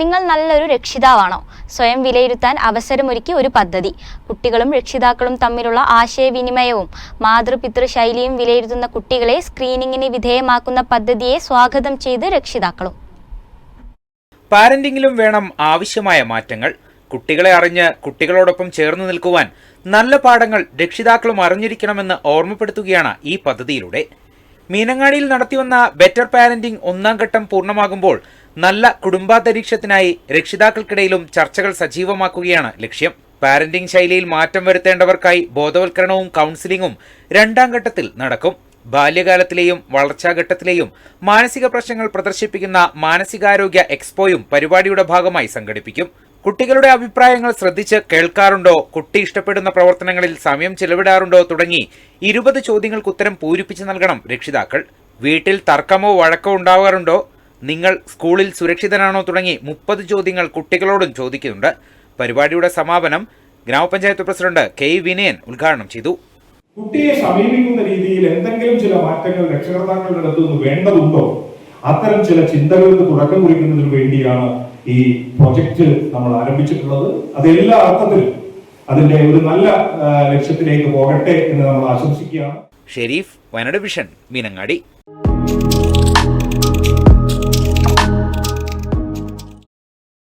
നിങ്ങൾ നല്ലൊരു രക്ഷിതാവാണോ? സ്വയം വിലയിരുത്താൻ അവസരമൊരുക്കി ഒരു പദ്ധതി. കുട്ടികളും രക്ഷിതാക്കളും തമ്മിലുള്ള ആശയവിനിമയവും മാതൃപിതൃ ശൈലിയും വിലയിരുത്തുന്ന കുട്ടികളെ സ്ക്രീനിങ്ങിന് വിധേയമാക്കുന്ന പദ്ധതിയെ സ്വാഗതം ചെയ്ത് രക്ഷിതാക്കളും. പാരന്റിങ്ങിലും വേണം ആവശ്യമായ മാറ്റങ്ങൾ. കുട്ടികളെ അറിഞ്ഞ് കുട്ടികളോടൊപ്പം ചേർന്ന് നിൽക്കുവാൻ നല്ല പാഠങ്ങൾ രക്ഷിതാക്കളും അറിഞ്ഞിരിക്കണമെന്ന് ഓർമ്മപ്പെടുത്തുകയാണ് ഈ പദ്ധതിയിലൂടെ. മീനങ്ങാടിയിൽ നടത്തിവന്ന ബെറ്റർ പാരന്റിംഗ് ഒന്നാം ഘട്ടം പൂർണമാകുമ്പോൾ നല്ല കുടുംബാന്തരീക്ഷത്തിനായി രക്ഷിതാക്കൾക്കിടയിലും ചർച്ചകൾ സജീവമാക്കുകയാണ് ലക്ഷ്യം. പാരന്റിംഗ് ശൈലിയിൽ മാറ്റം വരുത്തേണ്ടവർക്കായി ബോധവൽക്കരണവും കൗൺസിലിംഗും രണ്ടാം ഘട്ടത്തിൽ നടക്കും. ബാല്യകാലത്തിലെയും വളർച്ചാഘട്ടത്തിലെയും മാനസിക പ്രശ്നങ്ങൾ പ്രദർശിപ്പിക്കുന്ന മാനസികാരോഗ്യ എക്സ്പോയും പരിപാടിയുടെ ഭാഗമായി സംഘടിപ്പിക്കും. കുട്ടികളുടെ അഭിപ്രായങ്ങൾ ശ്രദ്ധിച്ച് കേൾക്കാറുണ്ടോ? കുട്ടി ഇഷ്ടപ്പെടുന്ന പ്രവർത്തനങ്ങളിൽ സമയം ചെലവിടാറുണ്ടോ തുടങ്ങി ഇരുപത് ചോദ്യങ്ങൾക്ക് ഉത്തരം പൂരിപ്പിച്ച് നൽകണം രക്ഷിതാക്കൾ. വീട്ടിൽ തർക്കമോ വഴക്കോ ഉണ്ടാവാറുണ്ടോ? നിങ്ങൾ സ്കൂളിൽ സുരക്ഷിതനാണോ തുടങ്ങി മുപ്പത് ചോദ്യങ്ങൾ കുട്ടികളോടും ചോദിക്കുന്നുണ്ട്. പരിപാടിയുടെ സമാപനം ഗ്രാമപഞ്ചായത്ത് പ്രസിഡന്റ് കെ വിനയൻ ഉദ്ഘാടനം ചെയ്തു. കുട്ടിയെ സമീപിക്കുന്ന രീതിയിൽ എന്തെങ്കിലും ചില മാറ്റങ്ങൾ രക്ഷകർത്താക്കളുടെ അടുത്തുനിന്ന് വേണ്ടതുണ്ടോ? അത്തരം ചില ചിന്തകൾക്ക് തുടക്കം കുറിക്കുന്നതിന് വേണ്ടിയാണ് ഈ പ്രൊജക്ട് നമ്മൾ ആരംഭിച്ചിട്ടുള്ളത്. അത് എല്ലാ അർത്ഥത്തിലും അതിന്റെ ഒരു നല്ല ലക്ഷ്യത്തിലേക്ക് പോകട്ടെ എന്ന് നമ്മൾ ആശംസിക്കുകയാണ്. ഷെരീഫ് വയനാട് വിഷൻ മീനങ്ങാടി.